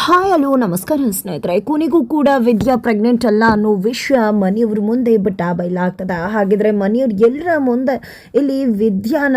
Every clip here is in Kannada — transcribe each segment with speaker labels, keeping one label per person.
Speaker 1: ಹಾಯ್ ಅಲೋ ನಮಸ್ಕಾರ ಸ್ನೇಹಿತರೆ. ಕೊನೆಗೂ ಕೂಡ ವಿದ್ಯಾ ಪ್ರೆಗ್ನೆಂಟ್ ಅಲ್ಲ ಅನ್ನೋ ವಿಷಯ ಮನೆಯವ್ರ ಮುಂದೆ ಬಿಟ್ಟ ಬಯಲಾಗ್ತದ ಹಾಗಿದ್ರೆ ಮನೆಯವ್ರು ಎಲ್ಲರ ಮುಂದೆ ಇಲ್ಲಿ ವಿದ್ಯಾನ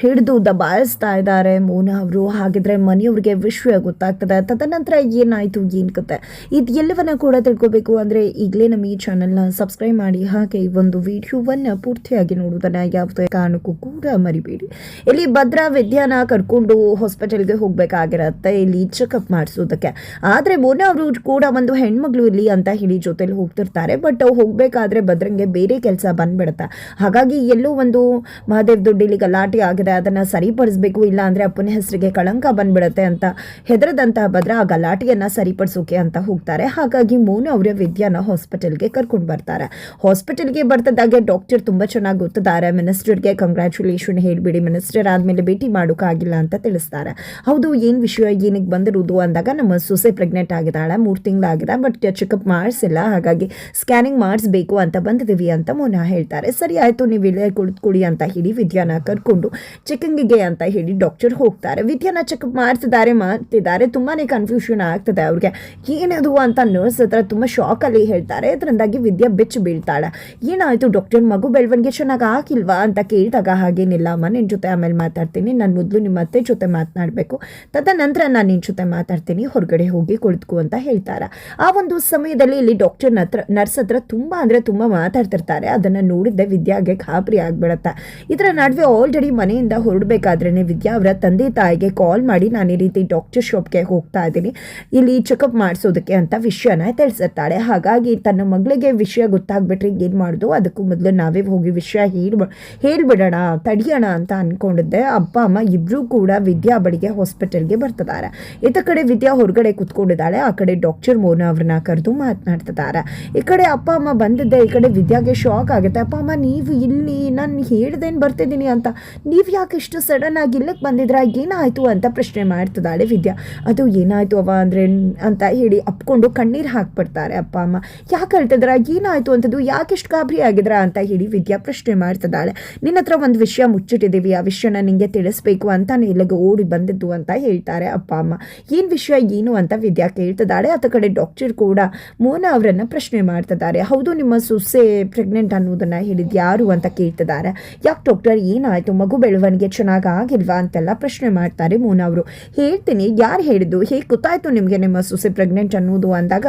Speaker 1: ಹಿಡಿದು ದಬಾಯಿಸ್ತಾ ಇದ್ದಾರೆ ಮೋನ ಅವರು. ಹಾಗಿದ್ರೆ ಮನೆಯವ್ರಿಗೆ ವಿಷಯ ಗೊತ್ತಾಗ್ತದೆ. ತದನಂತರ ಏನಾಯಿತು, ಏನು ಕತೆ? ಇದು ಎಲ್ಲವನ್ನ ಕೂಡ ತಿಳ್ಕೊಬೇಕು ಅಂದರೆ ಈಗಲೇ ನಮ್ಮ ಈ ಚಾನಲ್ನ ಸಬ್ಸ್ಕ್ರೈಬ್ ಮಾಡಿ. ಹಾಗೆ ಈ ಒಂದು ವಿಡಿಯೋವನ್ನು ಪೂರ್ತಿಯಾಗಿ ನೋಡೋದನ್ನು ಯಾವುದೇ ಕಾರಣಕ್ಕೂ ಕೂಡ ಮರಿಬೇಡಿ. ಇಲ್ಲಿ ಭದ್ರಾ ವಿದ್ಯಾನ ಕರ್ಕೊಂಡು ಹಾಸ್ಪಿಟಲ್ಗೆ ಹೋಗಬೇಕಾಗಿರತ್ತೆ. ಇಲ್ಲಿ ಚೆಕಪ್ ಮಾಡಿಸೋದಕ್ಕೆ. ಆದರೆ ಮೋನ ಅವರು ಕೂಡ ಒಂದು ಹೆಣ್ಮಗಳು ಇಲ್ಲಿ ಅಂತ ಹೇಳಿ ಜೊತೆಲಿ ಹೋಗ್ತಿರ್ತಾರೆ. ಬಟ್ ಹೋಗಬೇಕಾದ್ರೆ ಭದ್ರಂಗೆ ಬೇರೆ ಕೆಲಸ ಬಂದ್ಬಿಡುತ್ತೆ. ಹಾಗಾಗಿ ಎಲ್ಲೋ ಒಂದು ಮಹಾದೇವ್ ದುಡ್ಡಿಲಿ ಗಲಾಟೆ ಆಗಿದೆ ಅದನ್ನು ಸರಿಪಡಿಸ್ಬೇಕು ಇಲ್ಲ ಅಂದರೆ ಅಪ್ಪನ ಹೆಸರಿಗೆ ಕಳಂಕ ಬಂದ್ಬಿಡುತ್ತೆ ಅಂತ ಹೆದರದಂತಹ ಭದ್ರ ಆ ಗಲಾಟೆಯನ್ನು ಸರಿಪಡಿಸೋಕೆ ಅಂತ ಹೋಗ್ತಾರೆ. ಹಾಗಾಗಿ ಮೋನು ಅವರ ವಿದ್ಯಾನ ಹಾಸ್ಪಿಟಲ್ಗೆ ಕರ್ಕೊಂಡು ಬರ್ತಾರೆ. ಹಾಸ್ಪಿಟಲ್ಗೆ ಬರ್ತದಾಗೆ ಡಾಕ್ಟರ್ ತುಂಬ ಚೆನ್ನಾಗಿ ಗೊತ್ತಿದ್ದಾರೆ ಮಿನಿಸ್ಟರ್ಗೆ ಕಂಗ್ರ್ಯಾಚುಲೇಷನ್ ಹೇಳಿಬಿಡಿ, ಮಿನಿಸ್ಟರ್ ಆದಮೇಲೆ ಭೇಟಿ ಮಾಡೋಕ್ಕಾಗಿಲ್ಲ ಅಂತ ತಿಳಿಸ್ತಾರೆ. ಹೌದು, ಏನು ವಿಷಯ ಏನಕ್ಕೆ ಬಂದಿರೋದು ಅಂದಾಗ ನಮ್ಮ ಸೊಸೆ ಪ್ರೆಗ್ನೆಂಟ್ ಆಗಿದ್ದಾಳೆ, ಮೂರು ತಿಂಗಳಾಗಿದೆ ಬಟ್ ಚೆಕಪ್ ಮಾಡಿಸಿಲ್ಲ. ಹಾಗಾಗಿ ಸ್ಕ್ಯಾನಿಂಗ್ ಮಾಡಿಸ್ಬೇಕು ಅಂತ ಬಂದಿದ್ದೀವಿ ಅಂತ ಮೋನ ಹೇಳ್ತಾರೆ. ಸರಿ, ಆಯಿತು, ನೀವು ಇಲ್ಲೇ ಕುಳಿತುಕೊಳ್ಳಿ ಅಂತ ಹೇಳಿ ವಿದ್ಯಾನ ಕರ್ಕೊಂಡು ಚೆಕಿಂಗಿಗೆ ಅಂತ ಹೇಳಿ ಡಾಕ್ಟರ್ ಹೋಗ್ತಾರೆ. ವಿದ್ಯಾನ ಚೆಕ್ ಮಾಡ್ತಿದ್ದಾರೆ ಮಾಡ್ತಿದ್ದಾರೆ. ತುಂಬಾ ಕನ್ಫ್ಯೂಷನ್ ಆಗ್ತದೆ ಅವ್ರಿಗೆ. ಏನದು ಅಂತ ನರ್ಸ್ ಹತ್ರ ತುಂಬ ಶಾಕಲ್ಲಿ ಹೇಳ್ತಾರೆ. ಇದರಿಂದಾಗಿ ವಿದ್ಯಾ ಬೆಚ್ಚು ಬೀಳ್ತಾಳೆ. ಏನಾಯಿತು ಡಾಕ್ಟರ್ ಮಗು ಬೆಳವಣಿಗೆ ಚೆನ್ನಾಗಿ ಆಗಿಲ್ವಾ ಅಂತ ಕೇಳಿದಾಗ ಹಾಗೇನಿಲ್ಲ. ಅಮ್ಮ ನಿನ್ನ ಜೊತೆ ಆಮೇಲೆ ಮಾತಾಡ್ತೀನಿ. ನಾನು ಮೊದಲು ನಿಮ್ಮ ಅತ್ತೆ ಜೊತೆ ಮಾತನಾಡಬೇಕು. ತದನಂತರ ನಾನು ನಿನ್ನ ಜೊತೆ ಮಾತಾಡ್ತೀನಿ. ಹೊರಗಡೆ ಹೋಗಿ ಕುಳಿತುಕು ಅಂತ ಹೇಳ್ತಾರೆ. ಆ ಒಂದು ಸಮಯದಲ್ಲಿ ಇಲ್ಲಿ ಡಾಕ್ಟರ್ ಹತ್ರ ನರ್ಸ್ ಹತ್ರ ತುಂಬ ಅಂದರೆ ತುಂಬ ಮಾತಾಡ್ತಿರ್ತಾರೆ. ಅದನ್ನು ನೋಡಿದ್ದೆ. ವಿದ್ಯಾಗೆ ಖಾಬರಿ ಆಗಿಬಿಡುತ್ತೆ. ಇದರ ನಡುವೆ ಆಲ್ರೆಡಿ ಮನೆಯಿಂದ ಹೊರಡಬೇಕಾದ್ರೇ ವಿದ್ಯಾ ಅವರ ತಂದೆ ತಾಯಿಗೆ ಕಾಲ್ ಮಾಡಿ ನಾನು ಈ ರೀತಿ ಡಾಕ್ಟರ್ ಶಾಪ್ಗೆ ಹೋಗ್ತಾ ಇದ್ದೀನಿ. ಇಲ್ಲಿ ಚೆಕಪ್ ಮಾಡಿಸೋದಕ್ಕೆ ಅಂತ ವಿಷಯನ ತಿಳಿಸಿರ್ತಾಳೆ. ಹಾಗಾಗಿ ತನ್ನ ಮಗಳಿಗೆ ವಿಷಯ ಗೊತ್ತಾಗ್ಬಿಟ್ರೆ ಏನು ಮಾಡೋದು? ಅದಕ್ಕೂ ಮೊದಲು ನಾವೇ ಹೋಗಿ ವಿಷಯ ಹೇಳ್ಬ, ಹೇಳ್ಬಿಡೋಣ, ತಡಿಯೋಣ ಅಂತ ಅಂದ್ಕೊಂಡಿದ್ದೆ ಅಪ್ಪ, ಅಮ್ಮ ಇಬ್ಬರೂ ಕೂಡ ವಿದ್ಯಾ ಬಳಿಗೆ ಹಾಸ್ಪಿಟಲ್ಗೆ ಬರ್ತಿದ್ದಾರೆ. ಇತ್ತ ಕಡೆ ವಿದ್ಯಾ ಹೊರಗಡೆ ಕುತ್ಕೊಂಡಿದ್ದಾಳೆ. ಆ ಕಡೆ ಡಾಕ್ಟರ್ ಮೋನ ಅವ್ರನ್ನ ಕರೆದು ಮಾತನಾಡ್ತಿದ್ದಾರೆ. ಈ ಕಡೆ ಅಪ್ಪ, ಅಮ್ಮ ಬಂದಿದ್ದೆ. ಈ ಕಡೆ ವಿದ್ಯಾಗೆ ಶಾಕ್ ಆಗುತ್ತೆ. ಅಪ್ಪ, ಅಮ್ಮ, ನೀವು ಇಲ್ಲಿ ನಾನು ಹೇಳ್ದೇನು ಬರ್ತಿದ್ದೀನಿ ಅಂತ. ನೀವು ಯಾಕೆ ಇಷ್ಟು ಸಡನ್ ಆಗಿ ಇಲ್ಲಕ್ಕೆ ಬಂದಿದ್ರ, ಏನಾಯಿತು ಅಂತ ಪ್ರಶ್ನೆ ಮಾಡ್ತಿದ್ದಾಳೆ ವಿದ್ಯಾ. ಅದು ಏನಾಯಿತು ಅವ ಅಂದರೆ ಅಂತ ಹೇಳಿ ಅಪ್ಕೊಂಡು ಕಣ್ಣೀರು ಹಾಕ್ಬಿಡ್ತಾರೆ ಅಪ್ಪ ಅಮ್ಮ. ಯಾಕೆ ಹೇಳ್ತಿದ್ರ, ಏನಾಯಿತು ಅಂತದ್ದು ಯಾಕೆ ಇಷ್ಟು ಗಾಬರಿ ಆಗಿದ್ರ ಅಂತ ಹೇಳಿ ವಿದ್ಯಾ ಪ್ರಶ್ನೆ ಮಾಡ್ತಿದ್ದಾಳೆ. ನಿನ್ನ ಹತ್ರ ಒಂದು ವಿಷಯ ಮುಚ್ಚಿಟ್ಟಿದ್ದೀವಿ, ಆ ವಿಷಯನ ನಿಂಗೆ ತಿಳಿಸ್ಬೇಕು ಅಂತ ಇಲ್ಲಿಗೆ ಓಡಿ ಬಂದಿದ್ದು ಅಂತ ಹೇಳ್ತಾರೆ ಅಪ್ಪ ಅಮ್ಮ. ಏನು ವಿಷಯ, ಏನು ಅಂತ ವಿದ್ಯಾ ಕೇಳ್ತಿದ್ದಾಳೆ. ಆತ ಕಡೆ ಡಾಕ್ಟರ್ ಕೂಡ ಮೋನ ಅವರನ್ನ ಪ್ರಶ್ನೆ ಮಾಡ್ತಿದ್ದಾರೆ. ಹೌದು, ನಿಮ್ಮ ಸೊಸೆ ಪ್ರೆಗ್ನೆಂಟ್ ಅನ್ನೋದನ್ನ ಹೇಳಿದ್ ಯಾರು ಅಂತ ಕೇಳ್ತಿದ್ದಾರೆ. ಯಾಕೆ ಡಾಕ್ಟರ್ ಏನಾಯಿತು, ಮಗು ಬೆಳವಣಿಗೆ ಚೆನ್ನಾಗಿ ಆಗಿಲ್ವಾ ಅಂತೆಲ್ಲ ಪ್ರಶ್ನೆ ಮಾಡ್ತಾರೆ ಮೋನ ಅವರು. ಹೇಳ್ತೀನಿ, ಯಾರು ಹೇಳಿದ್ದು? ಹೇಗೆ ಗೊತ್ತಾಯಿತು ನಿಮಗೆ ನಿಮ್ಮ ಸೊಸೆ ಪ್ರೆಗ್ನೆಂಟ್ ಅನ್ನೋದು ಅಂದಾಗ?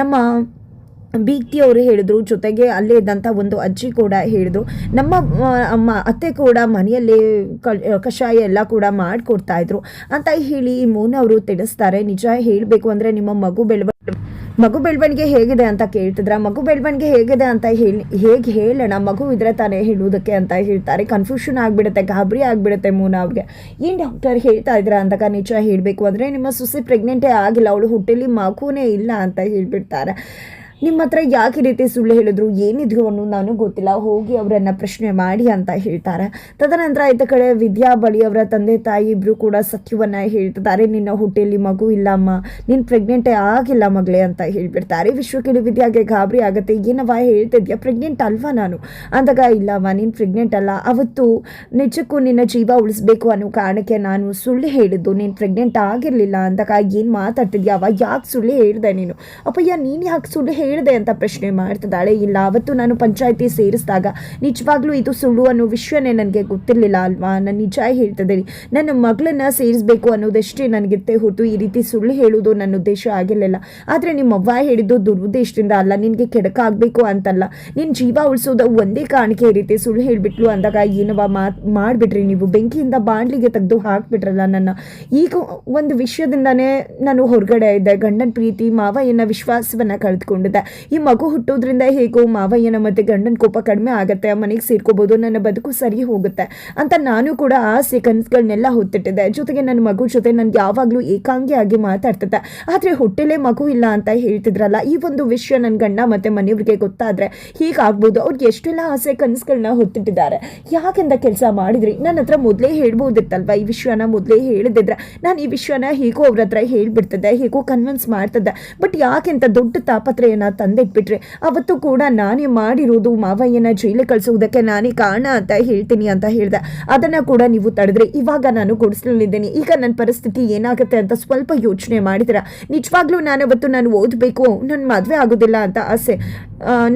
Speaker 1: ನಮ್ಮ ಬೀಗ್ತಿ ಅವರು ಹೇಳಿದ್ರು, ಜೊತೆಗೆ ಅಲ್ಲೇ ಇದ್ದಂಥ ಒಂದು ಅಜ್ಜಿ ಕೂಡ ಹೇಳಿದ್ರು. ನಮ್ಮ ಅಮ್ಮ, ಅತ್ತೆ ಕೂಡ ಮನೆಯಲ್ಲಿ ಕಷಾಯ ಎಲ್ಲ ಕೂಡ ಮಾಡಿಕೊಡ್ತಾ ಇದ್ರು. ಅಂತ ಹೇಳಿ ಮೋನ ಅವರು ತಿಳಿಸ್ತಾರೆ. ನಿಜ ಹೇಳಬೇಕು ಅಂದರೆ ನಿಮ್ಮ ಮಗು ಬೆಳವ ಮಗು ಬೆಳವಣಿಗೆ ಹೇಗಿದೆ ಅಂತ ಕೇಳ್ತಿದ್ರ, ಮಗು ಬೆಳವಣಿಗೆ ಹೇಗಿದೆ ಅಂತ ಹೇಳಿ, ಹೇಗೆ ಹೇಳೋಣ, ಮಗು ಇದ್ರೆ ತಾನೇ ಹೇಳುವುದಕ್ಕೆ ಅಂತ ಹೇಳ್ತಾರೆ. ಕನ್ಫ್ಯೂಷನ್ ಆಗಿಬಿಡುತ್ತೆ, ಗಾಬರಿ ಆಗಿಬಿಡುತ್ತೆ ಮೂನ ಅವ್ರಿಗೆ. ಏನು ಡಾಕ್ಟರ್ ಹೇಳ್ತಾ ಇದ್ರ ಅಂತ ನಿಜ ಹೇಳಬೇಕು ಅಂದರೆ, ನಿಮ್ಮ ಸುಸಿ ಪ್ರೆಗ್ನೆಂಟೇ ಆಗಿಲ್ಲ, ಅವಳು ಹುಟ್ಟಿಲಿ ಮಗುನೇ ಇಲ್ಲ ಅಂತ ಹೇಳ್ಬಿಡ್ತಾರೆ. ನಿಮ್ಮ ಹತ್ರ ಯಾಕೆ ರೀತಿ ಸುಳ್ಳು ಹೇಳಿದ್ರು? ಏನಿದ್ರು ಅನ್ನೋ ನಾನು ಗೊತ್ತಿಲ್ಲ. ಹೋಗಿ ಅವರನ್ನು ಪ್ರಶ್ನೆ ಮಾಡಿ ಅಂತ ಹೇಳ್ತಾರೆ. ತದನಂತರ ಆಯ್ತ ಕಡೆ ವಿದ್ಯಾ ಬಳಿ ಅವರ ತಂದೆ ತಾಯಿ ಇಬ್ಬರು ಕೂಡ ಸತ್ಯವನ್ನ ಹೇಳ್ತಿದ್ದಾರೆ. ನಿನ್ನ ಹೊಟ್ಟೆಯಲ್ಲಿ ಮಗು ಇಲ್ಲ ಅಮ್ಮ. ನೀನು ಪ್ರೆಗ್ನೆಂಟೇ ಆಗಿಲ್ಲ ಮಗಳೇ ಅಂತ ಹೇಳ್ಬಿಡ್ತಾರೆ. ವಿಶ್ವಕ್ಕೆ ವಿದ್ಯಾಗೆ ಗಾಬರಿ ಆಗುತ್ತೆ. ಏನವ ಹೇಳ್ತಿದ್ಯಾ ಪ್ರೆಗ್ನೆಂಟ್ ಅಲ್ವಾ ನಾನು? ಅಂದಾಗ ಇಲ್ಲವ ನೀನು ಪ್ರೆಗ್ನೆಂಟ್ ಅಲ್ಲ. ಅವತ್ತು ನಿಜಕ್ಕೂ ನಿನ್ನ ಜೀವ ಉಳಿಸ್ಬೇಕು ಅನ್ನೋ ಕಾರಣಕ್ಕೆ ನಾನು ಸುಳ್ಳು ಹೇಳಿದ್ದು. ನೀನು ಪ್ರೆಗ್ನೆಂಟ್ ಆಗಿರಲಿಲ್ಲ ಅಂದಾಗ ಏನು ಅವ? ಯಾಕೆ ಸುಳ್ಳು ಹೇಳಿದೆ ನೀನು? ಅಪ್ಪಯ್ಯ, ನೀನು ಯಾಕೆ ಸುಳ್ಳು ಹೇಳಿದೆ ಅಂತ ಪ್ರಶ್ನೆ ಮಾಡ್ತಿದ್ದಾಳೆ. ಇಲ್ಲ, ಅವತ್ತು ನಾನು ಪಂಚಾಯತಿ ಸೇರಿಸಿದಾಗ ನಿಜವಾಗ್ಲೂ ಇದು ಸುಳ್ಳು ಅನ್ನೋ ವಿಷಯನೇ ನನಗೆ ಗೊತ್ತಿರಲಿಲ್ಲ ಅಲ್ವಾ? ನಾನು ನಿಜ ಹೇಳ್ತಿದ್ದೀನಿ. ನನ್ನ ಮಗಳನ್ನ ಸೇರಿಸಬೇಕು ಅನ್ನೋದಷ್ಟೇ ನನಗಿತ್ತೆ ಹೊರತು ಈ ರೀತಿ ಸುಳ್ಳು ಹೇಳೋದು ನನ್ನ ಉದ್ದೇಶ ಆಗಿರಲಿಲ್ಲ. ಆದರೆ ನಿಮ್ಮ ಅವ್ವ ಹೇಳಿದ್ದು ದುರುದ್ದೇಶದಿಂದ ಅಲ್ಲ, ನಿನಗೆ ಕೆಡಕಾಗಬೇಕು ಅಂತಲ್ಲ. ನಿನ್ನ ಜೀವ ಉಳಿಸೋದು ಒಂದೇ ಕಾರಣಕ್ಕೆ ಈ ರೀತಿ ಸುಳ್ಳು ಹೇಳಿಬಿಟ್ಲು ಅಂದಾಗ ಏನವ ಮಾತ್, ಮಾಡಿಬಿಟ್ರಿ ನೀವು? ಬೆಂಕಿಯಿಂದ ಬಾಂಡ್ಲಿಗೆ ತೆಗೆದು ಹಾಕ್ಬಿಟ್ರಲ್ಲ ನನ್ನ. ಈಗ ಒಂದು ವಿಷಯದಿಂದಾನೇ ನಾನು ಹೊರಗಡೆ ಇದ್ದೆ. ಗಂಡನ ಪ್ರೀತಿ, ಮಾವಯ್ಯನ ವಿಶ್ವಾಸವನ್ನು ಕಳೆದುಕೊಂಡಿದ್ದೆ. ಈ ಮಗು ಹುಟ್ಟೋದ್ರಿಂದ ಹೇಗೋ ಮಾವಯ್ಯನ ಮತ್ತೆ ಗಂಡನ ಕೋಪ ಕಡಿಮೆ ಆಗುತ್ತೆ ಮನೆಗೆ ಸೇರ್ಕೋಬೋದು, ನನ್ನ ಬದುಕು ಸರಿ ಹೋಗುತ್ತೆ ಅಂತ ನಾನು ಕೂಡ ಆಸೆ ಕನಸುಗಳನ್ನೆಲ್ಲ ಹೊತ್ತಿಟ್ಟಿದ್ದೆ. ಜೊತೆಗೆ ನನ್ನ ಮಗು ಜೊತೆ ನನಗೆ ಯಾವಾಗಲೂ ಏಕಾಂಗಿಯಾಗಿ ಮಾತಾಡ್ತಿದ್ದೆ ಆದರೆ ಹೊಟ್ಟೆಲೇ ಮಗು ಇಲ್ಲ ಅಂತ ಹೇಳ್ತಿದ್ರಲ್ಲ, ಈ ಒಂದು ವಿಷಯ ನನ್ನ ಗಂಡ ಮತ್ತು ಮನೆಯವ್ರಿಗೆ ಗೊತ್ತಾದರೆ ಹೀಗಾಗ್ಬೋದು? ಅವ್ರಿಗೆ ಎಷ್ಟೆಲ್ಲ ಆಸೆ ಕನಸುಗಳನ್ನ ಹೊತ್ತಿಟ್ಟಿದ್ದಾರೆ. ಯಾಕೆಂದ ಕೆಲಸ ಮಾಡಿದ್ರಿ? ನನ್ನ ಹತ್ರ ಮೊದಲೇ ಹೇಳ್ಬೋದಿತ್ತಲ್ವ ಈ ವಿಷಯನ? ಮೊದಲೇ ಹೇಳಿದಿದ್ರೆ ನಾನು ಈ ವಿಷಯನ ಹೇಗೋ ಅವ್ರ ಹತ್ರ ಹೇಳ್ಬಿಡ್ತದೆ ಹೇಗೋ ಕನ್ವಿನ್ಸ್ ಮಾಡ್ತಿದ್ದೆ. ಬಟ್ ಯಾಕೆಂತ ದೊಡ್ಡ ತಾಪತ್ರಯನ ತಂದಿಟ್ಬಿಟ್ರೆ. ಅವತ್ತು ಕೂಡ ನಾನೇ ಮಾಡಿರೋದು ಮಾವಯ್ಯನ ಜೈಲು ಕಳಿಸುವುದಕ್ಕೆ ನಾನೇ ಕಾರಣ ಅಂತ ಹೇಳ್ತೀನಿ ಅಂತ ಹೇಳ್ದೆ. ಅದನ್ನು ಕೂಡ ನೀವು ತಡೆದ್ರೆ. ಇವಾಗ ನಾನು ಕೊಡಿಸ್ಲಿದ್ದೇನೆ ಈಗ ನನ್ನ ಪರಿಸ್ಥಿತಿ ಏನಾಗುತ್ತೆ ಅಂತ ಸ್ವಲ್ಪ ಯೋಚನೆ ಮಾಡಿದ್ರ ನಿಜವಾಗ್ಲೂ ನಾನು ಅವತ್ತು ನಾನು ಓದಬೇಕು. ನನ್ನ ಮದುವೆ ಆಗೋದಿಲ್ಲ ಅಂತ ಆಸೆ.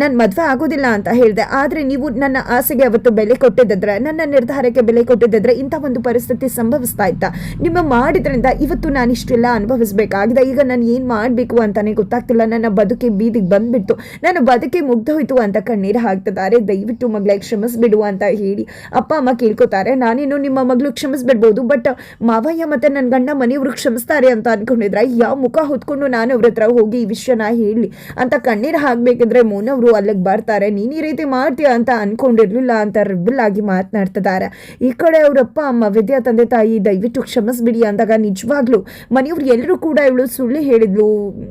Speaker 1: ನನ್ನ ಮದುವೆ ಆಗೋದಿಲ್ಲ ಅಂತ ಹೇಳಿದೆ. ಆದರೆ ನೀವು ನನ್ನ ಆಸೆಗೆ ಅವತ್ತು ಬೆಲೆ ಕೊಟ್ಟಿದ್ದರೆ ನನ್ನ ನಿರ್ಧಾರಕ್ಕೆ ಬೆಲೆ ಕೊಟ್ಟಿದ್ದರೆ ಇಂಥ ಒಂದು ಪರಿಸ್ಥಿತಿ ಸಂಭವಿಸ್ತಾ ಇತ್ತಾ? ನಿಮ್ಮ ಮಾಡಿದ್ರಿಂದ ಇವತ್ತು ನಾನು ಇಷ್ಟೆಲ್ಲ ಅನುಭವಿಸಬೇಕಾಗಿದೆ. ಈಗ ನಾನು ಏನು ಮಾಡಬೇಕು ಅಂತಾನೆ ಗೊತ್ತಾಗ್ತಿಲ್ಲ. ನನ್ನ ಬದುಕಿ ಬೀದಿಗೆ ಬಂದ್ಬಿಟ್ಟು, ನಾನು ಬದುಕಿ ಮುಗ್ದೋಯ್ತು ಅಂತ ಕಣ್ಣೀರು ಹಾಕ್ತಿದ್ದಾರೆ. ದಯವಿಟ್ಟು ಮಗಳೇ, ಕ್ಷಮಿಸ್ಬಿಡು ಅಂತ ಹೇಳಿ ಅಪ್ಪ, ಅಮ್ಮ ಕೇಳ್ಕೊತಾರೆ. ನಾನೇನು ನಿಮ್ಮ ಮಗಳು ಕ್ಷಮಿಸ್ಬಿಡ್ಬೋದು, ಬಟ್ ಮಾವಯ್ಯ ಮತ್ತೆ ನನ್ನ ಗಂಡ ಮನೆಯವರು ಕ್ಷಮಿಸ್ತಾರೆ ಅಂತ ಅನ್ಕೊಂಡಿದ್ರೆ ಯಾವ ಮುಖ ಹೊತ್ಕೊಂಡು ನಾನು ಅವ್ರ ಹತ್ರ ಹೋಗಿ ಈ ವಿಷಯನ ಹೇಳಿ ಅಂತ ಕಣ್ಣೀರು ಹಾಕ್ಬೇಕಿದ್ರೆ ಮೋನವರು ಅಲ್ಲಿಗೆ ಬರ್ತಾರೆ. ನೀನು ಈ ರೀತಿ ಮಾಡ್ತೀಯ ಅಂತ ಅನ್ಕೊಂಡಿರ್ಲಿಲ್ಲ ಅಂತ ರಿಬಲ್ ಆಗಿ ಮಾತನಾಡ್ತಿದ್ದಾರೆ. ಈ ಕಡೆ ಅವರಪ್ಪ ಅಮ್ಮ, ವಿದ್ಯಾ ತಂದೆ, ತಾಯಿ, ದಯವಿಟ್ಟು ಕ್ಷಮಿಸ್ಬಿಡಿ ಅಂದಾಗ ನಿಜವಾಗ್ಲೂ ಮನೆಯವ್ರು ಎಲ್ಲರೂ ಕೂಡ ಇವಳು ಸುಳ್ಳು ಹೇಳಿದ್ಲು.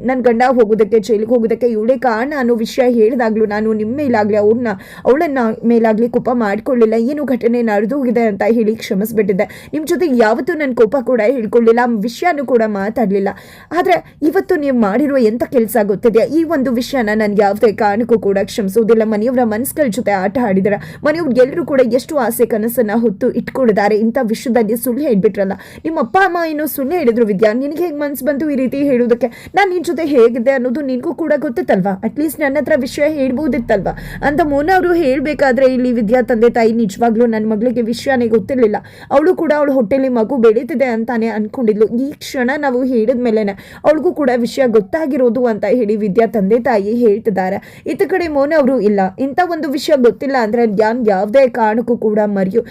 Speaker 1: ನನ್ನ ಗಂಡ ಹೋಗೋದಕ್ಕೆ, ಜೈಲಿಗೆ ಹೋಗೋದಕ್ಕೆ ಇವಳೇ ಕಾರಣ ಅನ್ನೋ ವಿಷಯ ಹೇಳಿದಾಗಲೂ ನಾನು ನಿಮ್ಮ ಮೇಲಾಗ್ಲಿ ಅವ್ರನ್ನ, ಅವಳನ್ನ ಮೇಲಾಗ್ಲಿ ಕೋಪ ಮಾಡ್ಕೊಳ್ಳಿಲ್ಲ, ಏನು ಘಟನೆ ನಡೆದೋಗಿದೆ ಅಂತ ಹೇಳಿ ಕ್ಷಮಿಸ್ಬಿಟ್ಟಿದ್ದೆ. ನಿಮ್ಮ ಜೊತೆ ಯಾವತ್ತೂ ನನ್ನ ಕೋಪ ಕೂಡ ಹೇಳ್ಕೊಳ್ಳಿಲ್ಲ ವಿಷಯನೂ ಕೂಡ ಮಾತಾಡಲಿಲ್ಲ. ಆದರೆ ಇವತ್ತು ನೀವು ಮಾಡಿರುವ ಎಂಥ ಕೆಲಸ ಗೊತ್ತಿದೆಯಾ? ಈ ಒಂದು ವಿಷಯನ ನಾನು ಯಾವುದೇ ಕಾರಣಕ್ಕೂ ಕೂಡ ಕ್ಷಮಿಸೋದಿಲ್ಲ. ಮನೆಯವರ ಮನಸ್ಸುಗಳ ಜೊತೆ ಆಟ ಆಡಿದಾರೆ. ಮನೆಯವ್ರು ಎಲ್ಲರೂ ಕೂಡ ಎಷ್ಟು ಆಸೆ ಕನಸನ್ನ ಹೊತ್ತು ಇಟ್ಕೊಂಡಿದ್ದಾರೆ ಇಂಥ ವಿಷಯದಲ್ಲಿ ಸುಳ್ಳು ಹೇಳ್ಬಿಟ್ರಲ್ಲ. ನಿಮ್ಮ ಅಪ್ಪ, ಅಮ್ಮ ಏನೋ ಸುಳ್ಳು ಹೇಳಿದ್ರು ವಿದ್ಯಾ? ನಿನಗೆ ಹೇಗೆ ಮನ್ಸು ಬಂತು ಈ ರೀತಿ ಹೇಳೋದಕ್ಕೆ? ನಾನು ನಿನ್ನ ಜೊತೆ ಹೇಗಿದೆ ಅನ್ನೋದು ನಿನಗೂ ಕೂಡ ಗೊತ್ತಿತ್ತಲ್ವಾ ಅಟ್ಲೀಸ್ಟ್ ನನ್ನ ಹತ್ರ ವಿಷಯ ಹೇಳ್ಬೋದಿತ್ತಲ್ವಾ? ಅಂತ ಮೋನ ಅವರು ಹೇಳಬೇಕಾದ್ರೆ ಇಲ್ಲಿ ವಿದ್ಯಾ ತಂದೆ ತಾಯಿ ನಿಜವಾಗ್ಲೂ ನನ್ನ ಮಗಳಿಗೆ ವಿಷಯನೇ ಗೊತ್ತಿರಲಿಲ್ಲ. ಅವಳು ಕೂಡ ಅವಳು ಹೊಟ್ಟೆಲಿ ಮಗು ಬೆಳೀತಿದೆ ಅಂತಾನೆ ಅನ್ಕೊಂಡಿದ್ಲು. ಈ ಕ್ಷಣ ನಾವು ಹೇಳಿದ ಮೇಲೆನೆ ಅವಳಿಗೂ ಕೂಡ ವಿಷಯ ಗೊತ್ತಾಗಿರೋದು ಅಂತ ಹೇಳಿ ವಿದ್ಯಾ ತಂದೆ ತಾಯಿ ಹೇಳ್ತಿದ್ದಾರೆ. ಇತ್ತ ಕಡೆ ಮೋನ ಅವರು, ಇಲ್ಲ, ಇಂಥ ಒಂದು ವಿಷಯ ಗೊತ್ತಿಲ್ಲ ಅಂದ್ರೆ ಯಾನ್ ಯಾವುದೇ ಕಾರಣಕ್ಕೂ ಕೂಡ ಮರೆಯು.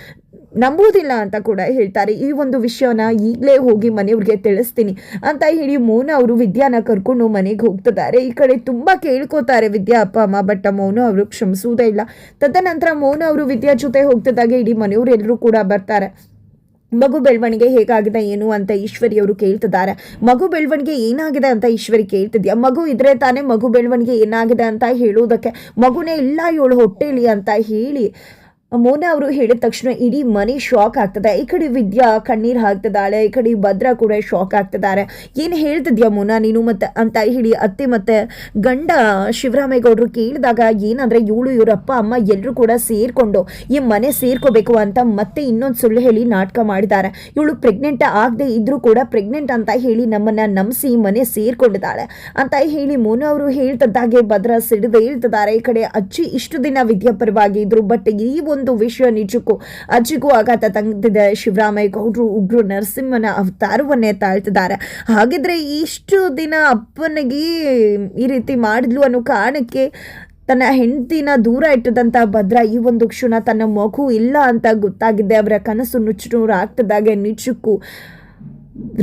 Speaker 1: ನಂಬುವುದಿಲ್ಲ ಅಂತ ಕೂಡ ಹೇಳ್ತಾರೆ. ಈ ಒಂದು ವಿಷಯನ ಈಗಲೇ ಹೋಗಿ ಮನೆಯವ್ರಿಗೆ ತಿಳಿಸ್ತೀನಿ. ಅಂತ ಹೇಳಿ ಮೌನ ಅವರು ವಿದ್ಯಾನ ಕರ್ಕೊಂಡು ಮನೆಗೆ ಹೋಗ್ತಿದ್ದಾರೆ. ಈ ಕಡೆ ತುಂಬ ಕೇಳ್ಕೋತಾರೆ ವಿದ್ಯಾ ಅಪ್ಪ, ಅಮ್ಮ ಬಟ್ ಮೌನ ಅವರು ಕ್ಷಮಿಸುವುದೇ ಇಲ್ಲ. ತದನಂತರ ಮೌನ ಅವರು ವಿದ್ಯಾ ಜೊತೆ ಹೋಗ್ತಿದ್ದಾಗ ಇಡೀ ಮನೆಯವರೆಲ್ಲರೂ ಕೂಡ ಬರ್ತಾರೆ. ಮಗು ಬೆಳವಣಿಗೆ ಹೇಗಾಗಿದೆ, ಏನು ಅಂತ ಈಶ್ವರಿ ಅವರು ಕೇಳ್ತಿದ್ದಾರೆ. ಮಗು ಬೆಳವಣಿಗೆ ಏನಾಗಿದೆ ಅಂತ ಈಶ್ವರಿ ಕೇಳ್ತಿದ್ಯಾ? ಮಗು ಇದ್ರೆ ತಾನೇ ಮಗು ಬೆಳವಣಿಗೆ ಏನಾಗಿದೆ ಅಂತ ಹೇಳೋದಕ್ಕೆ ಮಗುನೇ ಇಲ್ಲ, ಇವಳು ಹೊಟ್ಟೆಲಿ ಅಂತ ಹೇಳಿ ಮೋನ ಅವರು ಹೇಳಿದ ತಕ್ಷಣ ಇಡೀ ಮನೆ ಶಾಕ್ ಆಗ್ತದೆ. ಈ ಕಡೆ ವಿದ್ಯಾ ಕಣ್ಣೀರು ಹಾಕ್ತಿದ್ದಾಳೆ, ಈ ಕಡೆ ಭದ್ರ ಕೂಡ ಶಾಕ್ ಆಗ್ತಿದ್ದಾರೆ. ಏನು ಹೇಳ್ತಿದ್ಯಾ ಮೋನ ನೀನು ಮತ್ತೆ ಅಂತ ಹೇಳಿ ಅತ್ತೆ ಮತ್ತೆ ಗಂಡ ಶಿವರಾಮೇಗೌಡರು ಕೇಳಿದಾಗ ಏನಂದ್ರೆ ಇವಳು ಇವರ ಅಪ್ಪ ಅಮ್ಮ ಎಲ್ಲರೂ ಕೂಡ ಸೇರಿಕೊಂಡು ಈ ಮನೆ ಸೇರ್ಕೋಬೇಕು ಅಂತ ಮತ್ತೆ ಇನ್ನೊಂದು ಸುಳ್ಳು ಹೇಳಿ ನಾಟಕ ಮಾಡಿದ್ದಾರೆ. ಇವಳು ಪ್ರೆಗ್ನೆಂಟ್ ಆಗದೆ ಇದ್ರೂ ಕೂಡ ಪ್ರೆಗ್ನೆಂಟ್ ಅಂತ ಹೇಳಿ ನಮ್ಮನ್ನ ನಂಬಿಸಿ ಮನೆ ಸೇರ್ಕೊಂಡಿದ್ದಾಳೆ. ಅಂತ ಹೇಳಿ ಮೋನ ಅವರು ಹೇಳ್ತಿದ್ದಾಗೆ, ಭದ್ರ ಸಿಡಿದು ಹೇಳ್ತಿದ್ದಾರೆ, ಈ ಕಡೆ ಅಜ್ಜಿ ಇಷ್ಟು ದಿನ ವಿದ್ಯಾ ಪರವಾಗಿ ಇದ್ರು ಬಟ್ ಈ ಒಂದು ವಿಷಯ ನಿಜಕ್ಕೂ ಅಜ್ಜಿಗೂ ಆಘಾತ ತಂದಿದೆ. ಶಿವರಾಮಯ್ಯ ಗೌಡ್ರು ಉಗ್ರು ನರಸಿಂಹನ ಅವತಾರವನ್ನೇ ತಾಳ್ತಿದ್ದಾರೆ. ಹಾಗಿದ್ರೆ ಇಷ್ಟು ದಿನ ಅಪ್ಪನಿಗೆ ಈ ರೀತಿ ಮಾಡಿದ್ಲು ಅನ್ನೋ ಕಾರಣಕ್ಕೆ ತನ್ನ ಹೆಂಡತಿನ ದೂರ ಇಟ್ಟದಂತ ಭದ್ರ ಈ ಒಂದು ಕ್ಷಣ ತನ್ನ ಮಗು ಇಲ್ಲ ಅಂತ ಗೊತ್ತಾಗಿದೆ. ಅವರ ಕನಸು ನುಚ್ಚುನೂರು ಆಗ್ತದಾಗೆ ನಿಜಕ್ಕೂ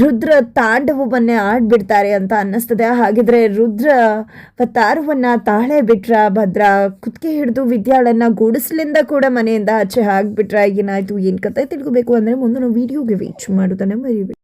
Speaker 1: ರುದ್ರ ತಾಂಡವವನ್ನೇ ಆಡ್ಬಿಡ್ತಾರೆ ಅಂತ ಅನ್ನಿಸ್ತದೆ. ಹಾಗಿದ್ರೆ ರುದ್ರ ತಾರವನ್ನ ತಾಳೆ ಬಿಟ್ರ, ಭದ್ರ ಕುತ್ತಿಗೆ ಹಿಡಿದು ವಿದ್ಯಾಳನ್ನ ಗುಡಿಸ್ಲಿಂದ ಕೂಡ ಮನೆಯಿಂದ ಆಚೆ ಹಾಕ್ಬಿಟ್ರ ಏನಾಯ್ತು, ಏನು ಕತೆ ತಿಳ್ಕೊಬೇಕು ಅಂದರೆ ಮುಂದಿನ ವಿಡಿಯೋಗೆ ವೀಚ್ ಮಾಡುದನ್ನ ಮರಿಬೇಡಿ.